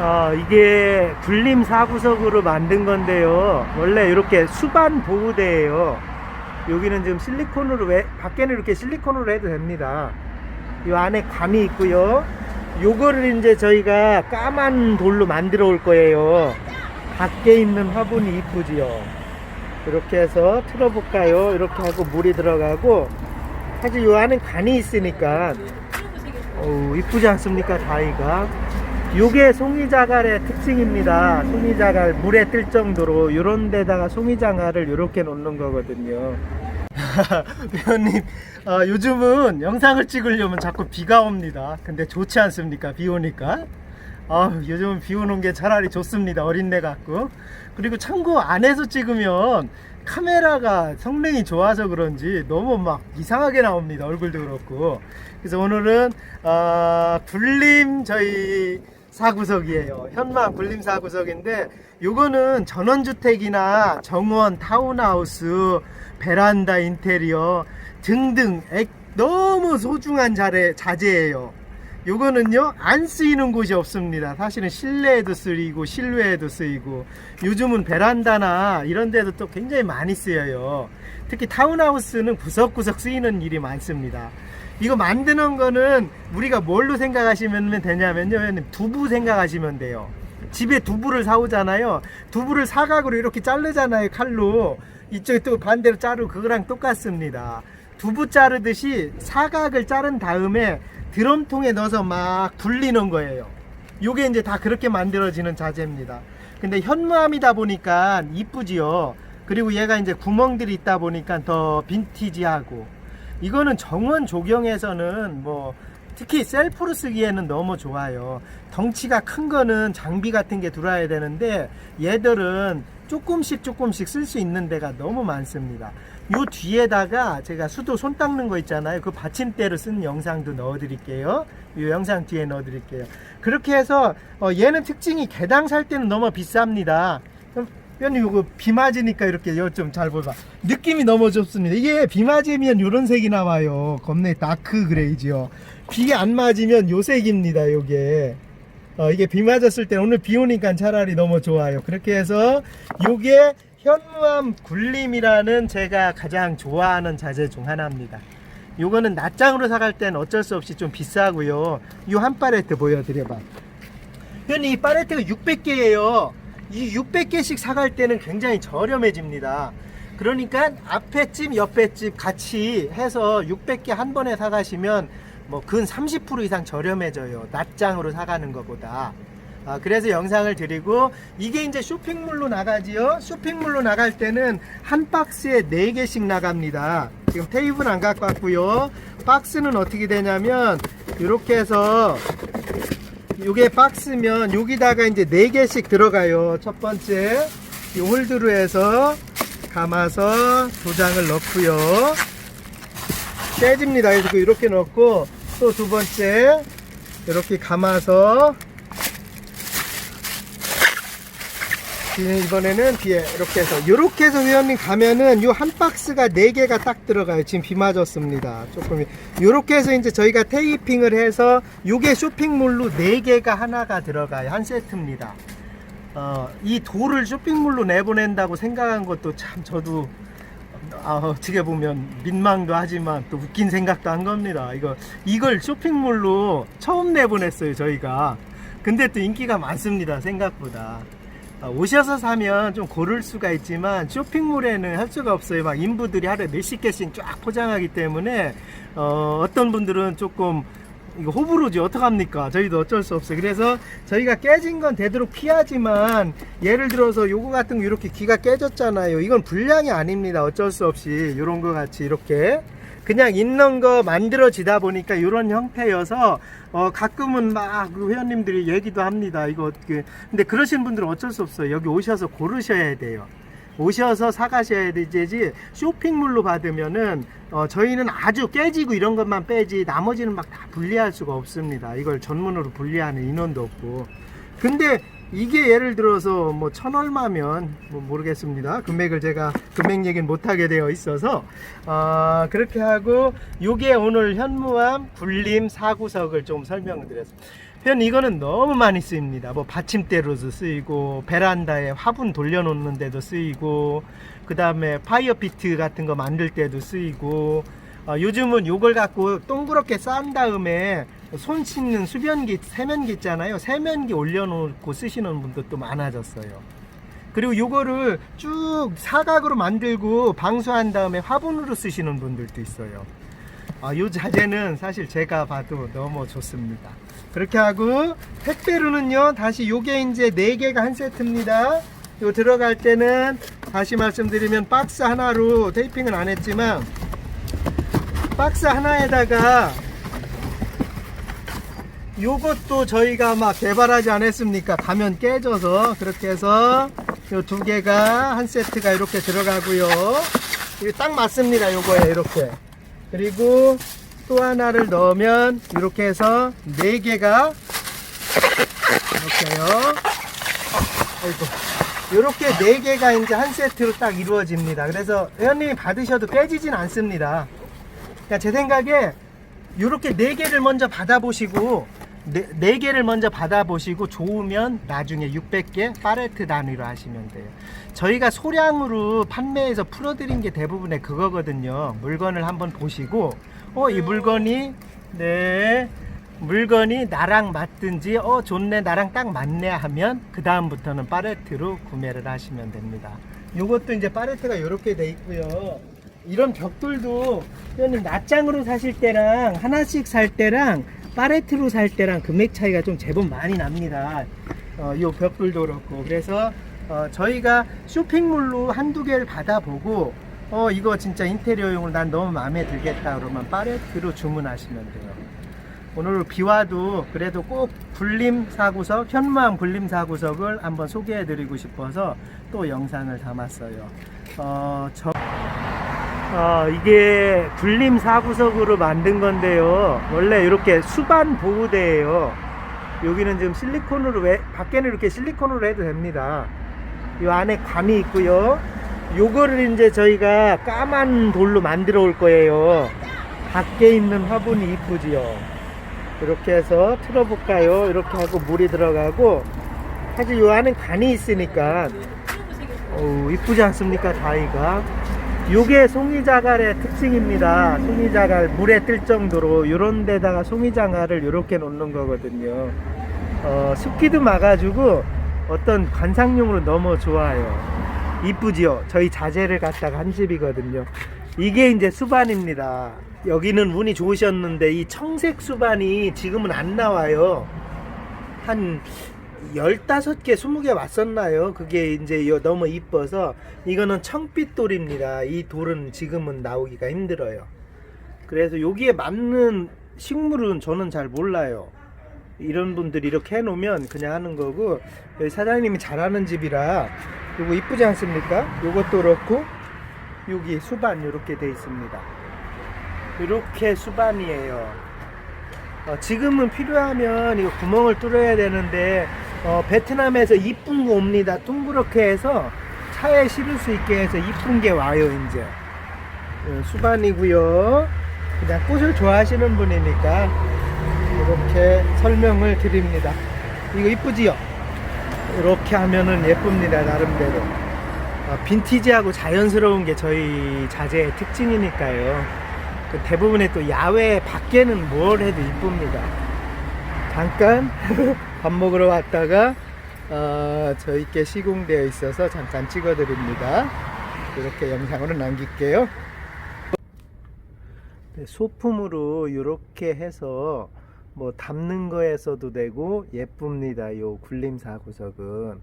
어, 이게 불림 사구석으로 만든 건데요. 원래 이렇게 수반 보호대예요. 여기는 지금 실리콘으로 왜 밖에는 이렇게 실리콘으로 해도 됩니다. 이 안에 관이 있고요. 요거를 이제 저희가 까만 돌로 만들어 올 거예요. 밖에 있는 화분이 이쁘지요. 이렇게 해서 틀어볼까요? 이렇게 하고 물이 들어가고 사실 요 안에 관이 있으니까 어우 이쁘지 않습니까 다이가 요게 송이자갈의 특징입니다. 송이자갈 물에 뜰 정도로 요런 데다가 송이자갈을 요렇게 놓는 거거든요. 배우님 어, 요즘은 영상을 찍으려면 자꾸 비가 옵니다. 근데 좋지 않습니까? 비 오니까? 아 요즘은 비 오는 게 차라리 좋습니다. 어린애 같고. 그리고 참고 안에서 찍으면 카메라가 성능이 좋아서 그런지 너무 막 이상하게 나옵니다. 얼굴도 그렇고. 그래서 오늘은 어, 불림 저희 사구석이에요. 현망 불림 사구석인데 요거는 전원주택이나 정원 타운하우스 베란다 인테리어 등등 액- 너무 소중한 자재, 자재예요. 요거는요 안 쓰이는 곳이 없습니다. 사실은 실내에도 쓰이고 실외에도 쓰이고 요즘은 베란다나 이런 데도 또 굉장히 많이 쓰여요. 특히 타운하우스는 구석구석 쓰이는 일이 많습니다 이거 만드는 거는 우리가 뭘로 생각하시면 되냐면요 회원님 두부 생각하시면 돼요 집에 두부를 사오잖아요 두부를 사각으로 이렇게 자르잖아요 칼로 이쪽에 또 반대로 자르고 그거랑 똑같습니다 두부 자르듯이 사각을 자른 다음에 드럼통에 넣어서 막 굴리는 거예요. 요게 이제 다 그렇게 만들어지는 자재입니다. 근데 현무암이다 보니까 이쁘지요. 그리고 얘가 이제 구멍들이 있다 보니까 더 빈티지하고 이거는 정원 조경에서는 뭐 특히 셀프로 쓰기에는 너무 좋아요. 덩치가 큰 거는 장비 같은 게 들어야 되는데 얘들은 조금씩 조금씩 쓸 수 있는 데가 너무 많습니다. 요 뒤에다가 제가 수도 손 닦는 거 있잖아요. 그 받침대로 쓴 영상도 넣어 드릴게요. 이 영상 뒤에 넣어 드릴게요. 그렇게 해서 어, 얘는 특징이 개당 살 때는 너무 비쌉니다. 편님 이거 비 맞으니까 이렇게 좀잘 보봐. 느낌이 너무 좋습니다. 이게 비 맞으면 요런 색이 나와요. 겁내 다크 그레이지요. 비 안 맞으면 요 색입니다. 요게. 어, 이게 비 맞았을 때 오늘 비 오니까 차라리 너무 좋아요. 그렇게 해서 요게 현무암 굴림이라는 제가 가장 좋아하는 자재 중 하나입니다. 요거는 낱장으로 사갈 때는 어쩔 수 없이 좀 비싸고요. 요 한 팔레트 보여드려봐. 현이 이 팔레트가 600개예요. 이 600개씩 사갈 때는 굉장히 저렴해집니다. 그러니까 앞에 집, 옆에 집 같이 해서 600개 한 번에 사가시면 뭐 근 30% 이상 저렴해져요. 낱장으로 사가는 것보다. 아, 그래서 영상을 드리고 이게 이제 쇼핑몰로 나가지요. 쇼핑몰로 나갈 때는 한 박스에 4개씩 나갑니다. 지금 테이블 안 갖고 왔고요. 박스는 어떻게 되냐면 이렇게 해서 요게 박스면 여기다가 이제 4개씩 들어가요. 첫 번째 이 홀드로 해서 감아서 두 장을 넣고요. 떼집니다. 그래서 이렇게 넣고 또 두 번째 이렇게 감아서 뒤에 이번에는 뒤에 이렇게 해서 이렇게 해서 회원님 가면은 요 한 박스가 4개가 딱 들어가요 지금 비 맞았습니다 조금 이렇게 해서 이제 저희가 테이핑을 해서 요게 쇼핑몰로 4개가 하나가 들어가요 한 세트입니다 어, 이 돌을 쇼핑몰로 내보낸다고 생각한 것도 참 저도 아, 어떻게 보면 민망도 하지만 또 웃긴 생각도 한 겁니다. 이거 이걸 쇼핑몰로 처음 내보냈어요 저희가. 근데 또 인기가 많습니다 생각보다. 아, 오셔서 사면 좀 고를 수가 있지만 쇼핑몰에는 할 수가 없어요. 막 인부들이 하루에 몇십 개씩 쫙 포장하기 때문에 어, 어떤 분들은 조금 이거 호불호지. 어떡합니까? 저희도 어쩔 수 없어요. 그래서 저희가 깨진 건 되도록 피하지만 예를 들어서 요거 같은 거 이렇게 귀가 깨졌잖아요. 이건 불량이 아닙니다. 어쩔 수 없이 요런 거 같이 이렇게 그냥 있는 거 만들어지다 보니까 이런 형태여서 어 가끔은 막그 회원님들이 얘기도 합니다. 이거 그 근데 그러신 분들은 어쩔 수 없어요. 여기 오셔서 고르셔야 돼요. 오셔서 사가셔야 되지. 쇼핑몰로 받으면은 어, 저희는 아주 깨지고 이런 것만 빼지 나머지는 막 다 분리할 수가 없습니다. 이걸 전문으로 분리하는 인원도 없고. 근데 이게 예를 들어서 뭐 천 얼마면 뭐 모르겠습니다 금액을 제가 금액 얘기는 못하게 되어 있어서 어, 그렇게 하고 요게 오늘 현무암 굴림 사구석을 좀 설명을 드렸습니다 현 이거는 너무 많이 쓰입니다. 뭐 받침대로도 쓰이고 베란다에 화분 돌려놓는 데도 쓰이고 그 다음에 파이어 피트 같은 거 만들 때도 쓰이고 어, 요즘은 요걸 갖고 동그랗게 싼 다음에 손 씻는 수변기 세면기 있잖아요. 세면기 올려놓고 쓰시는 분들도 많아졌어요. 그리고 요거를 쭉 사각으로 만들고 방수한 다음에 화분으로 쓰시는 분들도 있어요. 아, 요 자재는 사실 제가 봐도 너무 좋습니다. 그렇게 하고 택배로는요 다시 요게 이제 네 개가 한 세트입니다. 요 들어갈 때는 다시 말씀드리면 박스 하나로 테이핑은 안 했지만 박스 하나에다가 요것도 저희가 막 개발하지 않았습니까? 가면 깨져서 그렇게 해서 요 두 개가 한 세트가 이렇게 들어가고요. 이게 딱 맞습니다. 요거에 이렇게. 그리고 또 하나를 넣으면 이렇게 해서 네 개가 이렇게요. 아이고. 이렇게 네 개가 이제 한 세트로 딱 이루어집니다. 그래서 회원님이 받으셔도 깨지진 않습니다. 그러니까 제 생각에 이렇게 네 개를 먼저 받아보시고 네, 네 개를 먼저 받아보시고 좋으면 나중에 600개 파레트 단위로 하시면 돼요. 저희가 소량으로 판매해서 풀어드린 게 대부분의 그거거든요. 물건을 한번 보시고 어 이 물건이 네 물건이 나랑 맞든지 어 좋네 나랑 딱 맞네 하면 그 다음부터는 파레트로 구매를 하시면 됩니다. 요것도 이제 파레트가 이렇게 돼 있고요. 이런 벽돌도 회원님 낱장으로 사실 때랑 하나씩 살 때랑 파레트로 살 때랑 금액 차이가 좀 제법 많이 납니다. 어, 요 벽돌도 그렇고 그래서 어, 저희가 쇼핑몰로 한두 개를 받아보고 어 이거 진짜 인테리어용으로 난 너무 마음에 들겠다 그러면 파레트로 주문하시면 돼요. 오늘 비와도 그래도 꼭 불림 사구석 현무암 불림 사구석을 한번 소개해 드리고 싶어서 또 영상을 담았어요. 어, 저 아, 이게 불림 사구석으로 만든 건데요. 원래 이렇게 수반 보호대예요. 여기는 지금 실리콘으로 왜 밖에는 이렇게 실리콘으로 해도 됩니다. 이 안에 감이 있고요. 요거를 이제 저희가 까만 돌로 만들어 올 거예요. 밖에 있는 화분이 이쁘지요. 이렇게 해서 틀어볼까요? 이렇게 하고 물이 들어가고 사실 요 안에 간이 있으니까 어우 이쁘지 않습니까 다이가 요게 송이자갈의 특징입니다. 송이자갈 물에 뜰 정도로 요런 데다가 송이자갈을 이렇게 놓는 거거든요. 어, 습기도 막아주고 어떤 관상용으로 너무 좋아요. 이쁘지요? 저희 자재를 갖다가 한 집이거든요. 이게 이제 수반입니다. 여기는 운이 좋으셨는데 이 청색 수반이 지금은 안 나와요. 한 15개, 20개 왔었나요? 그게 이제 요- 너무 이뻐서 이거는 청빛 돌입니다. 이 돌은 지금은 나오기가 힘들어요. 그래서 여기에 맞는 식물은 저는 잘 몰라요. 이런 분들이 이렇게 해놓으면 그냥 하는 거고 사장님이 잘하는 집이라 요거 이쁘지 않습니까? 요것도 그렇고 여기 수반 이렇게 돼 있습니다. 이렇게 수반이에요. 어, 지금은 필요하면 이거 구멍을 뚫어야 되는데 어, 베트남에서 이쁜 거 옵니다. 둥그렇게 해서 차에 실을 수 있게 해서 이쁜 게 와요 이제 어, 수반이고요. 그냥 꽃을 좋아하시는 분이니까 이렇게 설명을 드립니다. 이거 이쁘지요? 이렇게 하면은 예쁩니다 나름대로. 어, 빈티지하고 자연스러운 게 저희 자재의 특징이니까요. 그 대부분의 또 야외 밖에는 뭘 해도 이쁩니다. 잠깐 밥 먹으러 왔다가 어, 저희께 시공되어 있어서 잠깐 찍어 드립니다. 이렇게 영상으로 남길게요. 네, 소품으로 이렇게 해서 뭐 담는 거에서도 되고 예쁩니다. 요 굴림사 구석은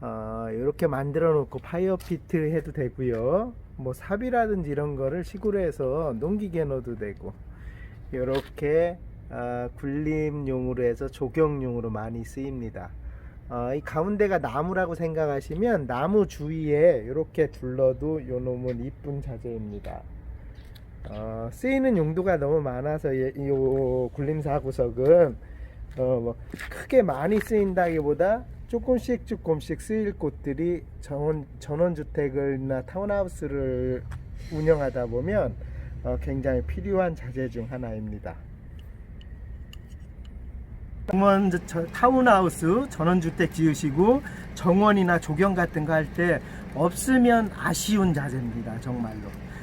어, 이렇게 만들어 놓고 파이어피트 해도 되고요. 뭐 삽이라든지 이런 거를 해서 농기계 넣어도 되고 이렇게 아, 굴림용으로 해서 조경용으로 많이 쓰입니다. 어, 이 가운데가 나무라고 생각하시면 나무 주위에 이렇게 둘러도 요 놈은 이쁜 자재입니다. 어, 쓰이는 용도가 너무 많아서 예, 이요 굴림사 구석은 어, 뭐 크게 많이 쓰인다기보다 조금씩 조금씩 쓰일 곳들이 전원 전원주택을나 타운하우스를 운영하다 보면 어, 굉장히 필요한 자재 중 하나입니다. 공원 타운하우스 전원주택 지으시고 정원이나 조경 같은 거 할 때 없으면 아쉬운 자재입니다 정말로.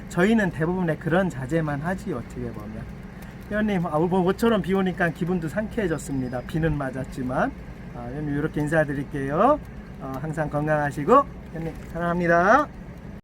저희는 대부분의 그런 자재만 하지 어떻게 보면. 회원님 아, 뭐 모처럼 비 오니까 기분도 상쾌해졌습니다. 비는 맞았지만. 아, 회원님 이렇게 인사드릴게요. 어, 항상 건강하시고. 회원님 사랑합니다